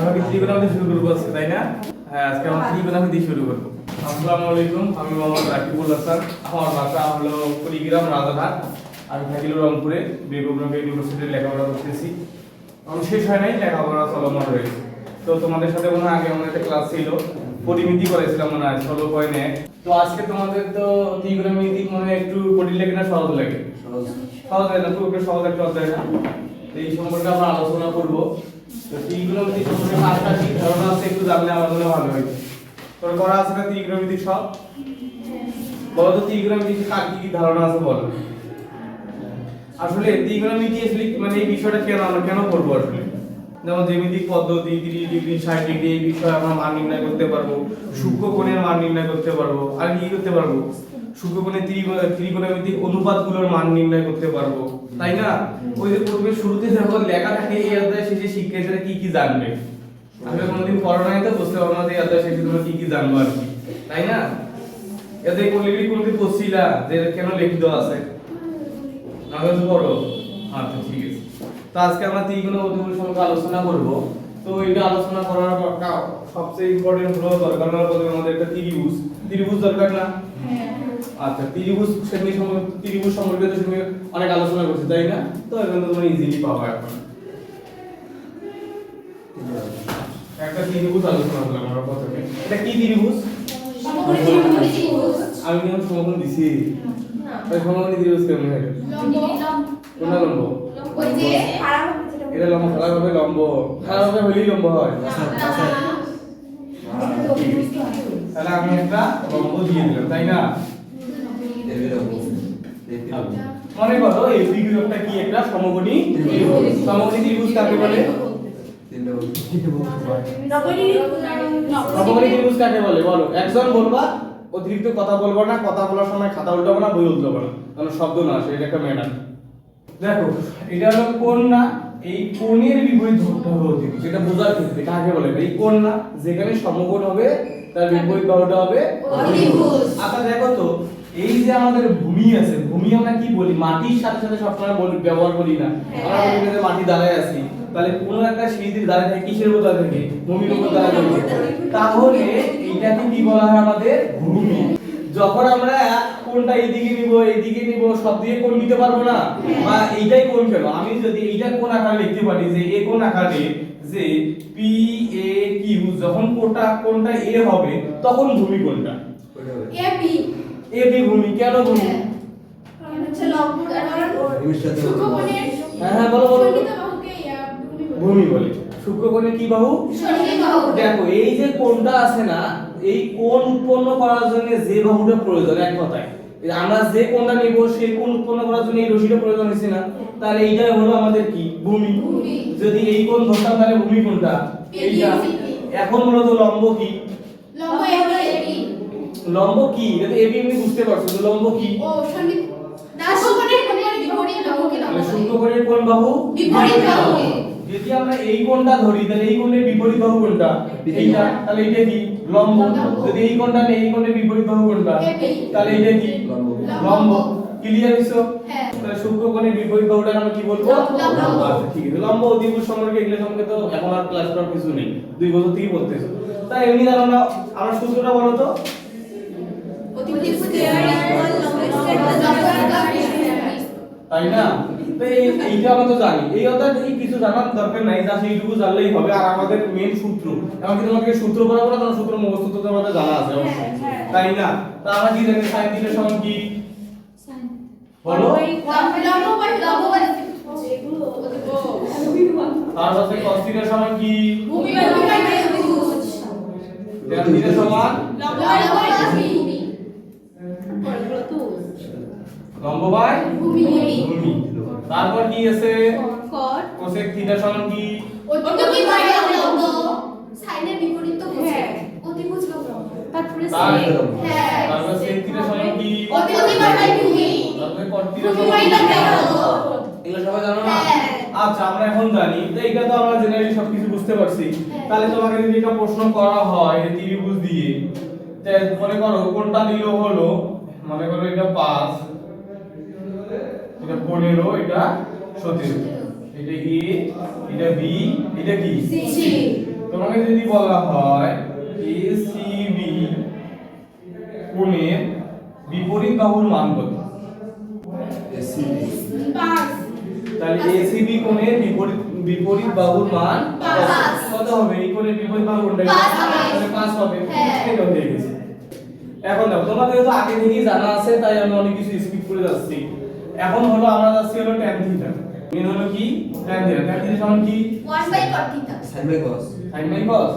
আমরা কি ত্রিকোণমিতি শুরু করব আজকে তাই না? হ্যাঁ আজকে আমরা ত্রিকোণমিতি শুরু করব। আসসালামু আলাইকুম আমি মোহাম্মদ রাকিবুল হাসান আমার বাসা হলো কুড়িগ্রাম রাজারহাট। আমি থাকি রংপুরে বেগম রোকেয়া লেখাপড়া করতেছি। আমার শেষ হয় নাই লেখাপড়া চলমান রয়েছে। তো তোমাদের সাথে মনে হয় আগে একটা ক্লাস ছিল পরিমিতি করেছিলাম মনে হয় ষোলো পয়েন্ট তো আজকে তোমাদের তো ত্রিকোণমিতি মনে হয় একটু কঠিন লাগে না সহজ লাগে? সহজ হয় না খুব একটা সহজ একটা অধ্যায় না? এই সম্পর্কে আমরা আলোচনা করব। তো ত্রিকোণমিতি সম্পর্কে ঠিক ধারণা আছে, একটু জানলে আমার জন্য ভালো হয়। তোর করা আছে না ত্রিকোণমিতি সব? বলো তো ত্রিকোণমিতি কার কি কি ধারণা আছে বলো। আসলে ত্রিগ্রমিতি মানে এই বিষয়টা কেন আমরা কেন পড়ব আসলে? যেমন জ্যামিতিক পদ্ধতি, তিরিশ ডিগ্রি, ষাট ডিগ্রি এই বিষয়ে আমরা মান নির্ণয় করতে পারব। সূক্ষ্ম কোণের মান নির্ণয় করতে পারব। আর কি করতে পারব? সূক্ষ্ম কোণের ত্রিকোণ- ত্রিকোণমিতিক অনুপাতগুলোর মান নির্ণয় করতে পারব। তাই না? ওই যে পূর্বে শুরুতে যখন লেখা থাকে এই অধ্যায় শেষে শিক্ষার্থীরা কি কি জানবে? আসলে কোনোদিন পড়ো নাই তো, বুঝতে পারব না যে এই অধ্যায় শেষে তোমরা কি কি জানব আর কি। তাই না? এতে কোনদিন কোনদিন পড়ছিলা? যে কেন লিখিত আছে? আগে তো পড়ো। আচ্ছা ঠিক আছে। তো আজকে আমরা ত্রিকোণ অধিভুজ সম্পর্কে আলোচনা করব। তো এটা আলোচনা করার পর সবচেয়ে ইম্পর্টেন্ট হলো দরকার হলো প্রথমে আমাদের একটা ত্রিভুজ। ত্রিভুজ দরকার না? আচ্ছা ত্রিভুজ শ্রেণি সম্পর্কে ত্রিভুজ সম্পর্কে তো তুমি অনেক আলোচনা করছি তাই না? তো এখন তো তোমরা ইজিলি পাবা এখন। একটা ত্রিভুজ আলোচনা করলাম আমরা প্রথমে। এটা কি ত্রিভুজ? আমি কেমন সমাধান দিছি। তাই সমাধান ত্রিভুজ কেমন হয় কোনটা লম্ব? এটা লম্ব খারাপ হবে লম্ব। খারাপ হবে হলেই লম্ব হয়। তাহলে আমি একটা লম্ব দিয়ে দিলাম তাই না? মনে করো এই ত্রিভুজটা কি একটা সমকোণী ত্রিভুজ? সমকোণী ত্রিভুজ কাকে বলে? সমকোণী ত্রিভুজ কাকে বলে? বলো একজন বলবা অতিরিক্ত কথা বলব না কথা বলার সময় খাতা উল্টাবো না বই উল্টাবো না। কারণ শব্দ না আসে এটা একটা ম্যাটার দেখো এটা হলো কোন না এই কোণের বিপরীত ধরতে হবে অতিরিক্ত। যেটা বোঝার ক্ষেত্রে কাকে বলে এই কোণ না যেখানে সমকোণ হবে তার বিপরীত বাহুটা হবে অভিভুজ আচ্ছা দেখো তো এই যে আমাদের ভূমি আছে ভূমি আমরা কি বলি? মাটির সাথে সাথে সবসময় বলি ব্যবহার করি না। আমরা হ্যাঁ। বলি যে মাটি দাঁড়ায় আছি তাহলে কোন একটা সিঁড়িতে দাঁড়ায় থাকে কিসের উপর দাঁড়ায় থাকে? ভূমির উপর দাঁড়ায় থাকে। তাহলে এইটাকে কি বলা হয় আমাদের? ভূমি। যখন আমরা কোনটা এইদিকে নিব এইদিকে নিব সব দিকে কোন নিতে পারব না? বা এইটাই কোণ কেন আমি যদি এইটা কোন আকারে লিখতে পারি যে এ কোন আকারে যে পি এ কিউ যখন কোনটা কোনটা এ হবে তখন ভূমি কোনটা? এ বি ভূমি কেন ভূমি? হ্যাঁ। হ্যাঁ বলো বলো বলো। ভূমি বলে। শুক্রকোণের কি বাহু? দেখো এই যে কোণটা আছে না এই কোণ উৎপন্ন করার জন্য যে বাহুটা প্রয়োজন এক কথায়। আমরা যে কোণটা নিব সেই কোণ উৎপন্ন করার জন্য এই রশিটা প্রয়োজন হচ্ছে না? তাহলে এইটাই হলো আমাদের কি? ভূমি। ভূমি। যদি এই কোণ ধরতাম তাহলে ভূমি কোনটা এইটা। এখন মূলত লম্ব কি? লম্ব কি? এটা তো এবি এমনি বুঝতে পারছ তো লম্ব কি? তাহলে শুক্রকোণের কোণ বাহু? বিপরীত বাহু। যদি আমরা এই কোণটা ধরি তাহলে এই কোণের বিপরীত বাহু কোনটা এইটা তাহলে এইটা কি? লম্ব। লম্ব। যদি এই কোণটা নেই এই কোণের বিপরীত বাহু কোনটা তাহলে এইটা কি? লম্ব। লম্ব। ক্লিয়ার হইছো? হ্যাঁ। তাহলে শুক্রকোণের বিপরীত বাহুটা আমরা কি বলব? লম্ব। আচ্ছা ঠিক আছে। লম্ব অধিভুজ সম্পর্কে এগুলো সম্পর্কে তো এখন আর ক্লাস করার কিছু নেই। দুই বছর থেকে পড়তেছো। তাই এমনি জানো না আমার সূত্রটা বলো তো। তাই না? এইটা আমরা তো জানি। এই অর্থাৎ এই কিছু জানার দরকার নাই যা সেইটুকু জানলেই হবে। আর আমাদের মেন সূত্র এমনকি তোমাকে সূত্র বলা বলা তোমার সূত্র মুখস্থ তো তোমাদের জানা আছে অবশ্যই। তাই না? তা আমরা কি জানি? সাইন থিটা সমান কি? বলো। তার সাথে cos থিটা সমান কি? থিটা সমান? লম্ব বাই ভূমি। ভূমি। তারপর কি আছে? cosec থিটা সমান কি? সাইনের বিপরীত তো। অতিভুজ লম্ব। তারপরে তার sec। হ্যাঁ। তারপর sec থিটা সমান কি? অতিভুজ বাই ভূমি। তারপরে cot থিটা সমান লম্ব। এগুলো সবাই জানো না? হ্যাঁ। আচ্ছা আমরা এখন জানি। তো এটা তো আমরা জেনারেলি সবকিছু বুঝতে পারছি। হ্যাঁ। তাহলে তোমাকে যদি একটা প্রশ্ন করা হয় ত্রিভুজ দিয়ে মনে করো কোনটা দিল হলো? মনে করো এটা 5 এটা 15 এটা 17 এটা এ এটা বি এটা কি? সি। তো যদি বলা হয় এসিবি কোণের বিপরীত বাহুর মান কত? তাহলে এসিবি কোণের বিপরীত বিপরীত বাহুর মান। কত হবে? এই কোণের বিপরীত বাহু কোনটা। তাহলে পাঁচ হবে। হ্যাঁ। এটা হয়ে গেছে। এখন দেখো তোমাদের তো আগে থেকেই জানা আছে তাই আমি অনেক কিছু স্কিপ করে যাচ্ছি। এখন হলো আমরা যাচ্ছি হলো tan থিটা মেন হলো কি? tan থিটা tan থিটা সমান কি? One by cot theta sin by cos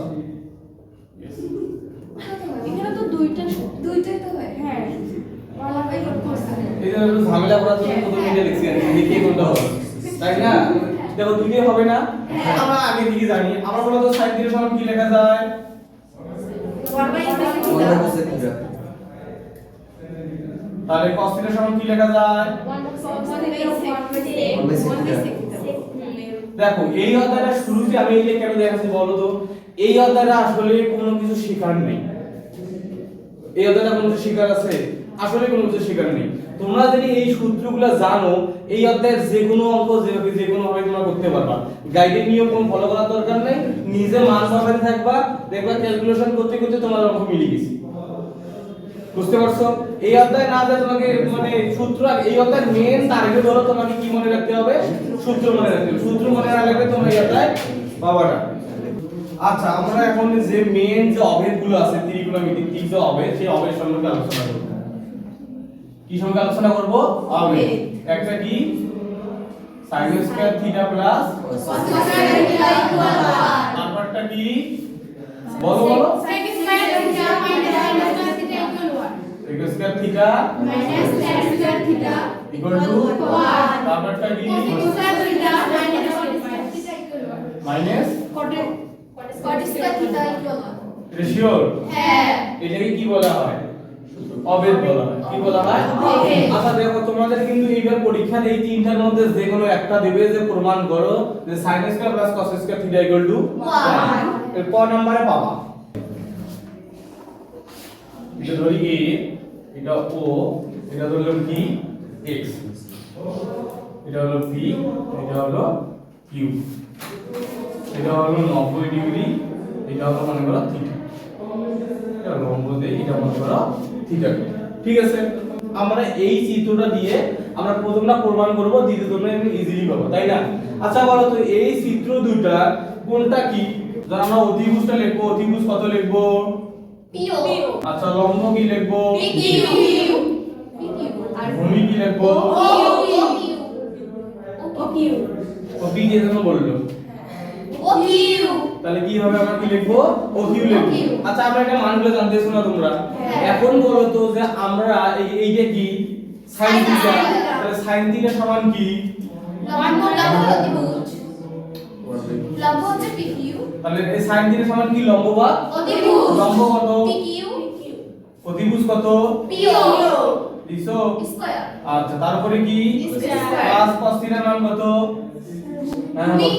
এখানে তো দুইটা দুইটাই তো হয়। হ্যাঁ। এই যে ঝামেলা করার জন্য প্রথমে এটা লিখছি আর কি, কোনটা হবে? তাই না? দেখো দুটোই হবে না? হ্যাঁ। আমরা আগে থেকে জানি। আমরা বলতো sin থিটা সমান কি লেখা যায়? ওয়ান বাই থিটা তাহলে cos থিটা সমান কি লেখা যায়? দেখো এই অধ্যায়টা শুরুতে আমি এই যে কেন দেখাচ্ছি বলো তো? এই অধ্যায়টা আসলে কোনো কিছু শেখার নেই। এই অধ্যায়টা কোনো কিছু শেখার আছে? আসলে কোনো কিছু শেখার নেই। তোমরা যদি এই সূত্রগুলো জানো এই অধ্যায়ের যে কোনো অঙ্ক যে যে কোনো ভাবে তোমরা করতে পারবা। গাইডের নিয়ম কোনো ফলো করার দরকার নেই। নিজে মান বসাতে থাকবা। দেখবা ক্যালকুলেশন করতে করতে তোমার অঙ্ক মিলে গেছে। বুঝতে পারছ? এই অধ্যায় না যা তোমাকে মানে সূত্র এই অধ্যায়ের মেন টার্গেট হলো তোমাকে কি মনে রাখতে হবে? সূত্র মনে রাখতে হবে। সূত্র মনে রাখলে তোমরা এই অধ্যায় বাবাটা আচ্ছা আমরা এখন যে মেন যে অভেদগুলো আছে, ত্রিকোণমিতিক, কি যে অভেদ, সেই অভেদ সম্পর্কে আলোচনা করব। কি সম্পর্কে আলোচনা করব? অভেদ। একটা কি? sin স্কয়ার থিটা প্লাস তারপরটা কি? বলো বলো। Sec square theta equal to তারপরটা কি মাইনাস রেশিওর এটাকে কি বলা হয়? অভেদ বলা হয়। কি বলা হয়? আচ্ছা দেখো তোমাদের কিন্তু এইবার পরীক্ষার এই তিনটার মধ্যে যে কোনো একটা দেবে যে প্রমাণ করো যে sin square plus cos square theta equal to One. এর ক নম্বরে পাবা। এটা ধরি a এটা ও এটা হলো কি এক্স এটা হলো p, এটা হলো কিউ এটা হলো 90 ডিগ্রি, এটা হলো মনে করো থিটা এটা লম্ব দেই, এটা মনে করো থিটা ঠিক আছে? আমরা এই চিত্রটা দিয়ে আমরা প্রথমটা প্রমাণ করব, দ্বিতীয়টা ইজিলি পাবো, তাই না? আচ্ছা বলো তো, এই চিত্র দুইটা কোনটা কি? আমরা অতিভুজটা লিখব, অতিভুজ কত লিখব? আচ্ছা লম্ব কি লিখব ভূমি কি লিখব ও পি যে জন্য বলল তাহলে কি হবে আমরা কি লিখব ও লিখব আচ্ছা আমরা এটা মানগুলো জানতেছো না তোমরা হ্যাঁ। এখন বলো তো যে আমরা এই এইটা কি সাইন থিটা তাহলে সাইন থিটা সমান কি তাহলে এই সাইন থিটা সমান কি? লম্ব বা? লম্ব কত? অতিভুজ কত? দিছো আচ্ছা তারপরে কি? Square। cos cos মান কত? হ্যাঁ ভূমি।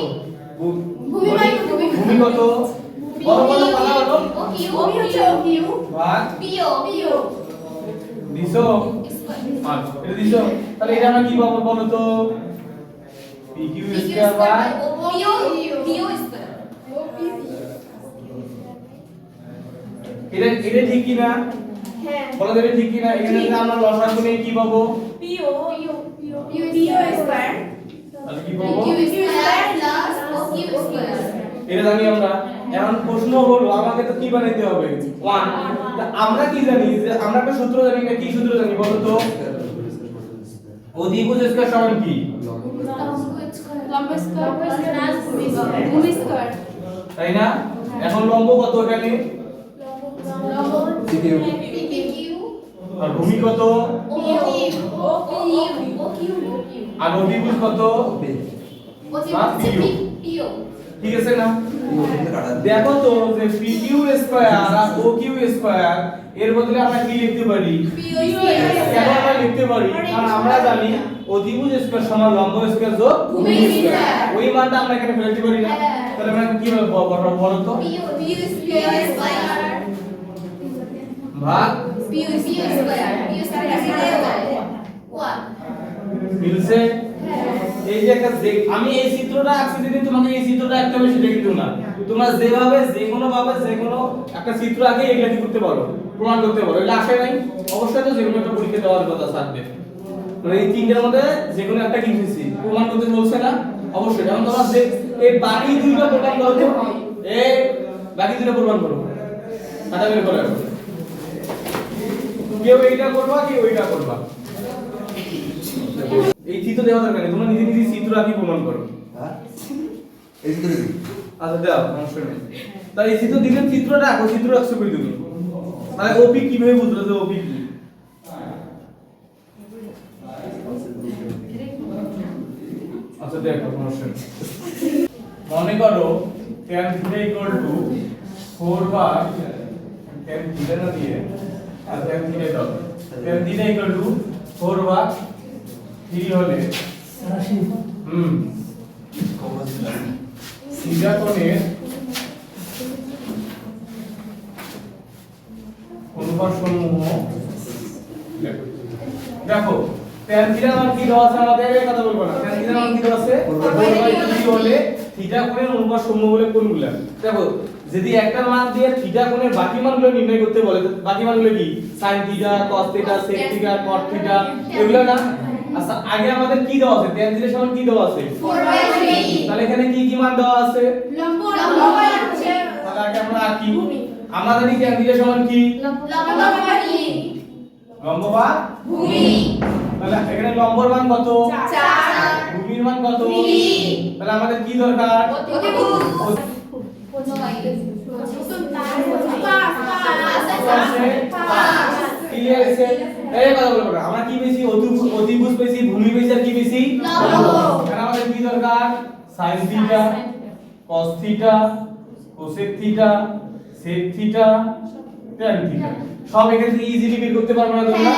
ভূ- ভূমি ভূমি। ভূমি কত? বলো বলো পালা বলো। ভাগ দিছো? আচ্ছা এটা দিছো? তাহলে এটা আমরা কি পাবো বলো তো? PQ স্কয়ার বাই এটা এটা ঠিক কি না? বলো এটা ঠিক কি না? এখানে যদি আমরা লসাগু নিয়ে কি পাবো? তাহলে কি পাবো? এটা জানি আমরা। এখন প্রশ্ন হলো আমাকে তো কি বানাইতে হবে? 1 তা আমরা কি জানি? যে আমরা একটা সূত্র জানি না কি সূত্র জানি বলো তো? অধিভুজ স্কয়ার সমান কি? তাই না? এখন লম্ব কত এখানে? আর ভূমি কত? আর অধিভুজ কত? ঠিক আছে না? দেখো তো যে PQ স্কয়ার আর OQ স্কয়ার এর বদলে আমরা কি লিখতে পারি? কেন আমরা লিখতে পারি? কারণ আমরা জানি অধিভুজ স্কয়ার সমান লম্ব স্কয়ার যোগ ভূমি স্কয়ার। ওই মানটা আমরা এখানে ফেলতে পারি না। হ্যাঁ। তাহলে আমরা কি হবে বলো বলো তো? ভাগ। মিলছে? এই যে একটা আমি এই চিত্রটা আঁকছি যদি তোমাকে এই চিত্রটা একটা বেশি দেখে দিও না। তোমরা যেভাবে যে কোনো ভাবে যে কোনো একটা চিত্র আঁকে এগুলা কি করতে পারো? প্রমাণ করতে পারো। এটা আসে নাই। অবশ্যই তো যে কোনো একটা পরীক্ষা দেওয়ার কথা থাকবে। মানে এই তিনটার মধ্যে যে কোনো একটা কি দিছি প্রমাণ করতে বলছে না? অবশ্যই। এখন তোমরা যে এই বাকি দুইটা প্রমাণ করো তো। এই বাকি দুইটা প্রমাণ করো। কাটা বের করে। কেউ এইটা করবা কেউ ওইটা করবা। এই চিত্র দেওয়া দরকার নেই। তোমরা নিজে নিজে চিত্র আঁকি প্রমাণ করো। হ্যাঁ? এই চিত্র আচ্ছা দাও সমস্যা নেই। তাই এই চিত্র দিলে চিত্রটা আঁকো চিত্র আঁকছো কই তুমি তাহলে ওপি কীভাবে বুঝলো যে ওপি কি আচ্ছা মনে করো tan theta equal to 4 bar tan না দিয়ে আর tan theta দাও tan theta equal to 4 বার 3 হলে হুম থিটা অনুপাত সমূহ দেখো। Tan মান কি দেওয়া আছে আমাদের? কথা বলব না। tan মান কি দেওয়া আছে? 4/3 হলে থিটা কোণের অনুপাত সমূহ বলে কোনগুলা দেখো যদি একটা মান দিয়ে থিটা কোণের বাকি মানগুলো নির্ণয় করতে বলে বাকি মানগুলো কি? sin theta cos theta sec theta cot theta এগুলো না? আচ্ছা আগে আমাদের কি দেওয়া আছে? tan থিটা সমান কি দেওয়া আছে? তাহলে এখানে কি কি মান দেওয়া আছে? তাহলে আগে আমরা আঁকি আমাদের tan সমান কি? লম্ব বা? তাহলে এখানে লম্বর মান কত? ভূমির মান কত? তাহলে আমাদের কি দরকার? আমরা কি বেশি? অতি- অতিভুজ বেশি ভূমি বেশি আর কি বেশি? আমাদের কি দরকার? Sin theta cos theta cosec theta sec theta tan theta সব এখান ইজিলি বের করতে পারব না তোমরা?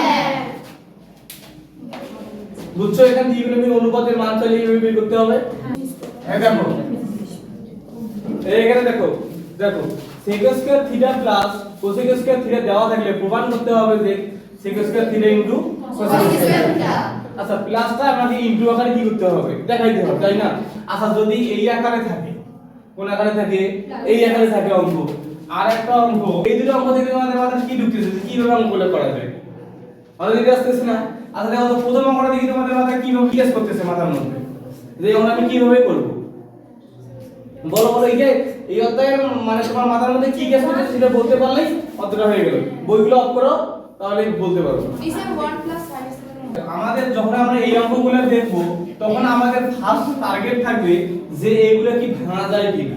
বুঝছ? এখান থেকে এগুলো অনুপাতের মান চালিয়ে এইভাবে বের করতে হবে। হ্যাঁ দেখো। এখানে দেখো দেখো। sec square theta plus cosec square theta দেওয়া থাকলে প্রমাণ করতে হবে যে sec square theta into cosec square theta আচ্ছা প্লাসটা আমাকে ইনটু আকারে কি করতে হবে? দেখাইতে হবে তাই না? আচ্ছা যদি এই আকারে থাকে কোন আকারে থাকে? এই আকারে থাকে অঙ্ক। আর একটা অঙ্ক এই দুটো অঙ্ক থেকে আমাদের মাথায় কি ঢুকতেছে? কীভাবে অঙ্কগুলো করা যায়। আমাদের আসতেছে না? আচ্ছা দেখো তো প্রথম অঙ্কটা দেখি তোমাদের মাথায় কীভাবে ক্লিয়ার করতেছে মাথার মধ্যে। যে এখন আমি কীভাবে করব? বলো বলো এই যে এই অধ্যায়ের মানে তোমার মাথার মধ্যে কি গ্যাস করতেছে সেটা বলতে পারলেই অতটা হয়ে গেল। বইগুলো অফ করো তাহলে বলতে পারব। আমাদের যখন আমরা এই অঙ্কগুলো দেখব তখন আমাদের ফার্স্ট টার্গেট থাকবে যে এগুলো কি ভাঙা যায় কিনা।